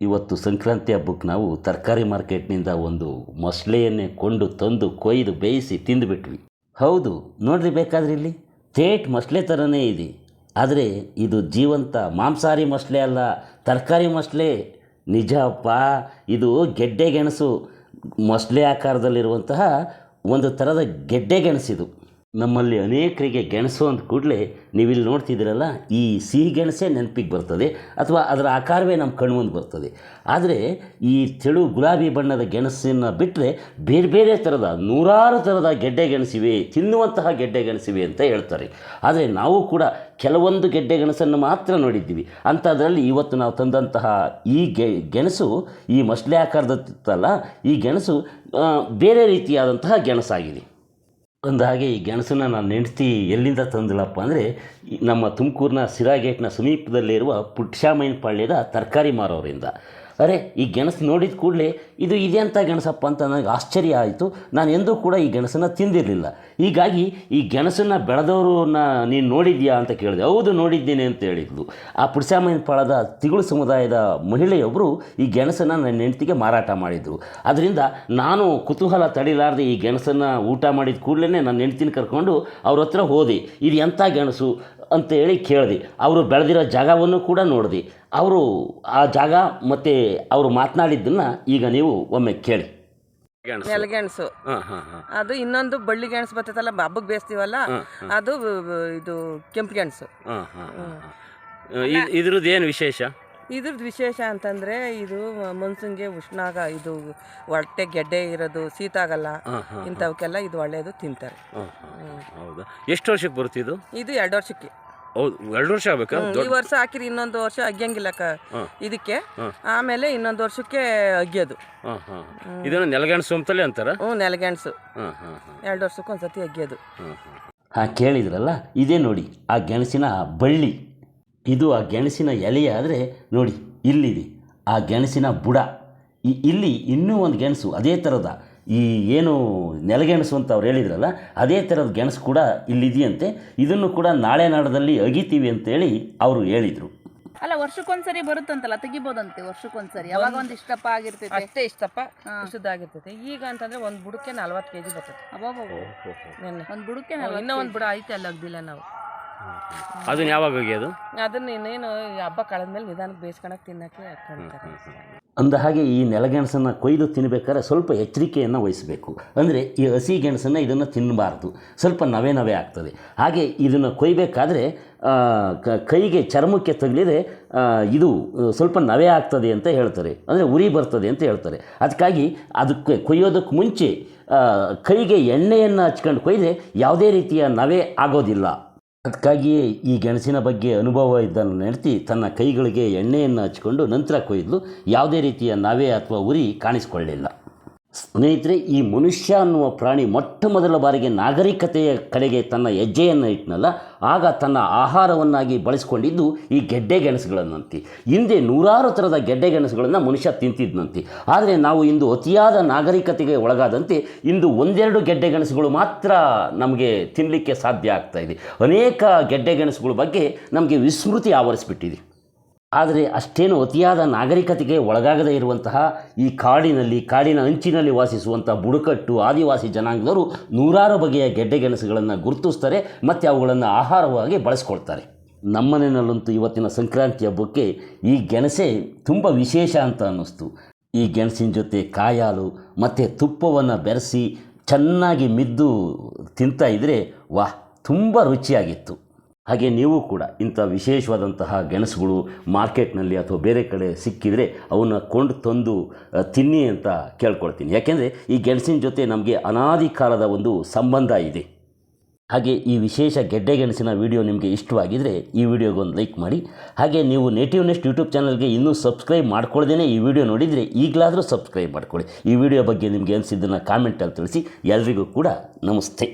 ಇವತ್ತು ಸಂಕ್ರಾಂತಿ ಹಬ್ಬಕ್ಕೆ ನಾವು ತರಕಾರಿ ಮಾರ್ಕೆಟ್ನಿಂದ ಒಂದು ಮೊಸಳೆಯನ್ನೇ ಕೊಂಡು ತಂದು ಕೊಯ್ದು ಬೇಯಿಸಿ ತಿಂದುಬಿಟ್ವಿ. ಹೌದು, ನೋಡ್ರಿ ಬೇಕಾದ್ರೆ ಇಲ್ಲಿ ತೇಟ್ ಮೊಸಳೆ ಥರನೇ ಇದೆ. ಆದರೆ ಇದು ಜೀವಂತ ಮಾಂಸಾಹಾರಿ ಮೊಸಳೆ ಅಲ್ಲ, ತರಕಾರಿ ಮೊಸಳೆ. ನಿಜಪ್ಪ, ಇದು ಗೆಡ್ಡೆ ಗೆಣಸು ಮೊಸಳೆ ಆಕಾರದಲ್ಲಿರುವಂತಹ ಒಂದು ಥರದ ಗೆಡ್ಡೆ ಗೆಣಸಿದು. ನಮ್ಮಲ್ಲಿ ಅನೇಕರಿಗೆ ಗೆಣಸು ಅಂದ ಕೂಡಲೇ ನೀವಿಲ್ಲಿ ನೋಡ್ತಿದ್ದೀರಲ್ಲ, ಈ ಸಿಹಿ ಗೆಣಸೇ ನೆನಪಿಗೆ ಬರ್ತದೆ ಅಥವಾ ಅದರ ಆಕಾರವೇ ನಮ್ಮ ಕಣ್ಮುಂದೆ ಬರ್ತದೆ. ಆದರೆ ಈ ತೆಳು ಗುಲಾಬಿ ಬಣ್ಣದ ಗೆಣಸನ್ನು ಬಿಟ್ಟರೆ ಬೇರೆ ಬೇರೆ ಥರದ, ನೂರಾರು ಥರದ ಗೆಡ್ಡೆ ಗೆಣಸಿವೆ, ತಿನ್ನುವಂತಹ ಗೆಡ್ಡೆ ಗೆಣಸಿವೆ ಅಂತ ಹೇಳ್ತಾರೆ. ಆದರೆ ನಾವು ಕೂಡ ಕೆಲವೊಂದು ಗೆಡ್ಡೆ ಗೆಣಸನ್ನು ಮಾತ್ರ ನೋಡಿದ್ದೀವಿ. ಅಂಥದ್ರಲ್ಲಿ ಇವತ್ತು ನಾವು ತಂದಂತಹ ಈ ಗೆಣಸು ಈ ಮಸಳೆ ಆಕಾರದಲ್ಲ ಈ ಗೆಣಸು ಬೇರೆ ರೀತಿಯಾದಂತಹ ಗೆಣಸಾಗಿದೆ. ಒಂದು ಹಾಗೆ ಈ ಗೆಣಸನ್ನ ನಾನು ನೆಂಡ್ತಿ ಎಲ್ಲಿಂದ ತಂದಳಪ್ಪ ಅಂದರೆ ನಮ್ಮ ತುಮಕೂರಿನ ಸಿರಾ ಗೇಟ್ನ ಸಮೀಪದಲ್ಲಿರುವ ಪುಟ್ಶ್ಯಾಮೈನ ಪಾಳ್ಯದ ತರಕಾರಿ ಮಾರೋರಿಂದ. ಅರೆ, ಈ ಗೆಣಸು ನೋಡಿದ ಕೂಡಲೇ ಇದು ಇದೆಂಥ ಗೆಣಸಪ್ಪ ಅಂತ ನನಗೆ ಆಶ್ಚರ್ಯ ಆಯಿತು. ನಾನು ಎಂದೂ ಕೂಡ ಈ ಗೆಣಸನ್ನು ತಿಂದಿರಲಿಲ್ಲ. ಹೀಗಾಗಿ ಈ ಗೆಣಸನ್ನು ಬೆಳೆದವ್ರನ್ನ ನೀನು ನೋಡಿದ್ಯಾ ಅಂತ ಕೇಳಿದೆ. ಹೌದು, ನೋಡಿದ್ದೀನಿ ಅಂತ ಹೇಳಿದ್ಲು. ಆ ಪಾಳದ ತಿಗಳು ಸಮುದಾಯದ ಮಹಿಳೆಯೊಬ್ಬರು ಈ ಗೆಣಸನ್ನು ನನ್ನ ಹೆಂಡತಿಗೆ ಮಾರಾಟ ಮಾಡಿದ್ರು. ಅದರಿಂದ ನಾನು ಕುತೂಹಲ ತಡಿಲಾರದೆ ಈ ಗೆಣಸನ್ನು ಊಟ ಮಾಡಿದ ಕೂಡಲೇ ನನ್ನ ಹೆಂಡ್ತಿನ ಕರ್ಕೊಂಡು ಅವ್ರ ಹತ್ರ ಹೋದೆ. ಇದು ಎಂಥ ಗೆಣಸು? ಅಂತೇಳಿ ಕೇಳಿದೆ. ಅವರು ಬೆಳೆದಿರೋ ಜಾಗವನ್ನು ಕೂಡ ನೋಡಿದೆ. ಅವರು ಆ ಜಾಗ ಮತ್ತು ಅವರು ಮಾತನಾಡಿದ್ದನ್ನು ಈಗ ನೀವು ಒಮ್ಮೆ ಕೇಳಿ. ಗೆಣಸು ನೆಲಗೆಣಸು ಹಾಂ ಹಾಂ ಹಾಂ. ಅದು ಇನ್ನೊಂದು ಬಳ್ಳಿ ಗೆಣಸು ಬರ್ತೈತಲ್ಲ ಹಬ್ಬಕ್ಕೆ ಬೇಯಿಸ್ತೀವಲ್ಲ ಅದು ಇದು ಕೆಂಪು ಗೆಣಸು. ಹಾಂ ಹಾಂ ಹಾಂ ಇದ್ರದ್ದು ಏನು ವಿಶೇಷ? ಇದ್ರದ್ದು ವಿಶೇಷ ಅಂತಂದ್ರೆ ಇದು ಮನ್ಸೂನ್ಗೆ ಉಷ್ಣಾಗ ಇದು ಹೊಟ್ಟೆ ಗೆಡ್ಡೆ ಇರೋದು ಶೀತ ಆಗಲ್ಲ ಇಂಥವಕ್ಕೆಲ್ಲ ಇದು ಒಳ್ಳೆಯದು ತಿಂತಾರೆ. ಹೌದಾ? ಎಷ್ಟು ವರ್ಷಕ್ಕೆ ಬರುತ್ತೆ ಇದು? ಇದು ಎರಡು ವರ್ಷಕ್ಕೆ. ಹೌದು ಎರಡು ವರ್ಷ ಆಗ್ಬೇಕಾ? ಈ ವರ್ಷ ಹಾಕಿರಿ ಇನ್ನೊಂದು ವರ್ಷ ಅಗ್ಯಂಗಿಲ್ಲ ಇದಕ್ಕೆ. ಆಮೇಲೆ ಇನ್ನೊಂದು ವರ್ಷಕ್ಕೆ ಅಗ್ಯೋದು. ಇದನ್ನು ನೆಲಗೆಣಸು ಅಂತಲೇ ಅಂತಾರ? ಹ್ಞೂ ನೆಲಗೆಣಸು ಎರಡು ವರ್ಷಕ್ಕೆ ಒಂದ್ಸತಿ ಅಗ್ಯೋದು ಹಾಂ ಕೇಳಿದ್ರಲ್ಲ ಇದೇ ನೋಡಿ ಆ ಗೆಣಸಿನ ಬಳ್ಳಿ. ಇದು ಆ ಗೆಣಸಿನ ಎಲೆ ಆದರೆ ನೋಡಿ ಇಲ್ಲಿದೆ. ಆ ಗೆಣಸಿನ ಬುಡ. ಈ- ಇಲ್ಲಿ ಇನ್ನೂ ಒಂದು ಗೆಣಸು ಅದೇ ಥರದ ಈ ಏನು ನೆಲಗೆಣಸು ಅಂತ ಅವ್ರು ಹೇಳಿದ್ರಲ್ಲ ಅದೇ ಥರದ ಗೆಣಸು ಕೂಡ ಇಲ್ಲಿದೆಯಂತೆ. ಇದನ್ನು ಕೂಡ ನಾಳೆ ನಾಡದಲ್ಲಿ ಅಗಿತೀವಿ ಅಂತೇಳಿ ಅವರು ಹೇಳಿದರು. ಅಲ್ಲ ವರ್ಷಕ್ಕೊಂದ್ಸರಿ ಬರುತ್ತಂತಲ್ಲ ತೆಗಿಬೋದಂತೆ ವರ್ಷಕ್ಕೊಂದ್ಸರಿ? ಯಾವಾಗ ಒಂದು ಇಷ್ಟಪ್ಪ ಆಗಿರ್ತೈತೆ. ಅಷ್ಟೇ ಇಷ್ಟಪ್ಪ ಇಷ್ಟದಾಗಿರ್ತೈತೆ ಈಗ ಅಂತಂದ್ರೆ ಒಂದು ಬುಡಕ್ಕೆ ನಲ್ವತ್ತು ಕೆಜಿ ಬರ್ತೈತೆ. ಒಂದು ನೆನ್ನೆ. ಒಂದ್ ಬುಡಕ್ಕೆ ಇನ್ನೂ ಒಂದು ಬುಡ ಐತೆ ಅಲ್ಲಿ ಅಗ್ದಿಲ್ಲ ನಾವು. ಅದನ್ನು ಯಾವಾಗ ಅಗಿಯೋದು ಅದನ್ನ ಇನ್ನೇನು ಈ ಹಬ್ಬ ಕಳೆದ್ಮೇಲೆ ನಿಧಾನಕ್ಕೆ ಬೇಯಿಸ್ಕೊಳಕ್ ತಿನ್ನಕ್ಕೆ ಹಾಕ್ಕೊಂತಾರೆ ಅಂದ ಹಾಗೆ ಈ ನೆಲಗೆಣಸನ್ನು ಕೊಯ್ದು ತಿನ್ನಬೇಕಾದ್ರೆ ಸ್ವಲ್ಪ ಎಚ್ಚರಿಕೆಯನ್ನು ವಹಿಸಬೇಕು. ಅಂದರೆ ಈ ಹಸಿ ಗೆಣಸನ್ನು ಇದನ್ನು ತಿನ್ನಬಾರ್ದು ಸ್ವಲ್ಪ ನವೆ ನವೆ ಆಗ್ತದೆ. ಹಾಗೆ ಇದನ್ನು ಕೊಯ್ಬೇಕಾದ್ರೆ ಕ- ಕೈಗೆ ಚರ್ಮಕ್ಕೆ ತಗಲಿದ್ರೆ ಇದು ಸ್ವಲ್ಪ ನವೆ ಆಗ್ತದೆ ಅಂತ ಹೇಳ್ತಾರೆ. ಅಂದರೆ ಉರಿ ಬರ್ತದೆ ಅಂತ ಹೇಳ್ತಾರೆ. ಅದಕ್ಕಾಗಿ ಅದಕ್ಕೆ ಕೊಯ್ಯೋದಕ್ಕೆ ಮುಂಚೆ ಕೈಗೆ ಎಣ್ಣೆಯನ್ನು ಹಚ್ಕೊಂಡು ಕೊಯ್ದೆ ಯಾವುದೇ ರೀತಿಯ ನವೆ ಆಗೋದಿಲ್ಲ. ಅದಕ್ಕಾಗಿಯೇ ಈ ಗೆಣಸಿನ ಬಗ್ಗೆ ಅನುಭವ ಇದ್ದನ್ನು ನನ್ನ ತನ್ನ ಕೈಗಳಿಗೆ ಎಣ್ಣೆಯನ್ನು ಹಚ್ಕೊಂಡು ನಂತರ ಕೊಯ್ದು ಯಾವುದೇ ರೀತಿಯ ನಾವೇ ಅಥವಾ ಉರಿ ಕಾಣಿಸಿಕೊಳ್ಳಲಿಲ್ಲ. ಸ್ನೇಹಿತರೆ, ಈ ಮನುಷ್ಯ ಅನ್ನುವ ಪ್ರಾಣಿ ಮೊಟ್ಟ ಮೊದಲ ಬಾರಿಗೆ ನಾಗರಿಕತೆಯ ಕಡೆಗೆ ತನ್ನ ಹೆಜ್ಜೆಯನ್ನು ಇಟ್ಟನಲ್ಲ ಆಗ ತನ್ನ ಆಹಾರವನ್ನಾಗಿ ಬಳಸಿಕೊಂಡಿದ್ದು ಈ ಗೆಡ್ಡೆ ಗೆಣಸುಗಳನ್ನಂತೆ. ಹಿಂದೆ ನೂರಾರು ಥರದ ಗೆಡ್ಡೆ ಗೆಣಸುಗಳನ್ನು ಮನುಷ್ಯ ತಿಂತಿದ್ನಂತೆ. ಆದರೆ ನಾವು ಇಂದು ಅತಿಯಾದ ನಾಗರಿಕತೆಗೆ ಒಳಗಾದಂತೆ ಇಂದು ಒಂದೆರಡು ಗೆಡ್ಡೆ ಗೆಣಸುಗಳು ಮಾತ್ರ ನಮಗೆ ತಿನ್ನಲಿಕ್ಕೆ ಸಾಧ್ಯ ಆಗ್ತಾ ಇದೆ. ಅನೇಕ ಗೆಡ್ಡೆ ಗೆಣಸುಗಳ ಬಗ್ಗೆ ನಮಗೆ ವಿಸ್ಮೃತಿ ಆವರಿಸಿಬಿಟ್ಟಿದೆ. ಆದರೆ ಅಷ್ಟೇನು ಅತಿಯಾದ ನಾಗರಿಕತೆಗೆ ಒಳಗಾಗದೇ ಇರುವಂತಹ ಈ ಕಾಡಿನಲ್ಲಿ, ಕಾಡಿನ ಅಂಚಿನಲ್ಲಿ ವಾಸಿಸುವಂಥ ಬುಡಕಟ್ಟು ಆದಿವಾಸಿ ಜನಾಂಗದವರು ನೂರಾರು ಬಗೆಯ ಗೆಡ್ಡೆ ಗೆಣಸುಗಳನ್ನು ಗುರುತಿಸ್ತಾರೆ, ಮತ್ತು ಅವುಗಳನ್ನು ಆಹಾರವಾಗಿ ಬಳಸ್ಕೊಳ್ತಾರೆ. ನಮ್ಮನೆಯಲ್ಲಂತೂ ಇವತ್ತಿನ ಸಂಕ್ರಾಂತಿ ಹಬ್ಬಕ್ಕೆ ಈ ಗೆಣಸೆ ತುಂಬ ವಿಶೇಷ ಅಂತ ಅನ್ನಿಸ್ತು. ಈ ಗೆಣಸಿನ ಜೊತೆ ಕಾಯಾಲು, ಮತ್ತು ತುಪ್ಪವನ್ನು ಬೆರೆಸಿ ಚೆನ್ನಾಗಿ ಮಿದ್ದು ತಿಂತಾ ಇದ್ದರೆ ವಾಹ್, ತುಂಬ ರುಚಿಯಾಗಿತ್ತು. ಹಾಗೆ ನೀವು ಕೂಡ ಇಂಥ ವಿಶೇಷವಾದಂತಹ ಗೆಣಸುಗಳು ಮಾರ್ಕೆಟ್ನಲ್ಲಿ ಅಥವಾ ಬೇರೆ ಕಡೆ ಸಿಕ್ಕಿದರೆ ಅವನ್ನ ಕೊಂಡು ತಂದು ತಿನ್ನಿ ಅಂತ ಕೇಳ್ಕೊಳ್ತೀನಿ. ಯಾಕೆಂದರೆ ಈ ಗೆಣಸಿನ ಜೊತೆ ನಮಗೆ ಅನಾದಿ ಕಾಲದ ಒಂದು ಸಂಬಂಧ ಇದೆ. ಹಾಗೆ ಈ ವಿಶೇಷ ಗೆಡ್ಡೆ ಗೆಣಸಿನ ವಿಡಿಯೋ ನಿಮಗೆ ಇಷ್ಟವಾಗಿದ್ದರೆ ಈ ವಿಡಿಯೋಗೆ ಒಂದು ಲೈಕ್ ಮಾಡಿ. ಹಾಗೆ ನೀವು ನೇಟಿವ್ ನೆಸ್ಟ್ ಯೂಟ್ಯೂಬ್ ಚಾನಲ್ಗೆ ಇನ್ನೂ ಸಬ್ಸ್ಕ್ರೈಬ್ ಮಾಡ್ಕೊಳ್ದೇ ಈ ವಿಡಿಯೋ ನೋಡಿದರೆ ಈಗಲಾದರೂ ಸಬ್ಸ್ಕ್ರೈಬ್ ಮಾಡ್ಕೊಳ್ಳಿ. ಈ ವಿಡಿಯೋ ಬಗ್ಗೆ ನಿಮಗೆ ಅನಿಸಿದ್ದನ್ನು ಕಾಮೆಂಟಲ್ಲಿ ತಿಳಿಸಿ. ಎಲ್ರಿಗೂ ಕೂಡ ನಮಸ್ತೆ.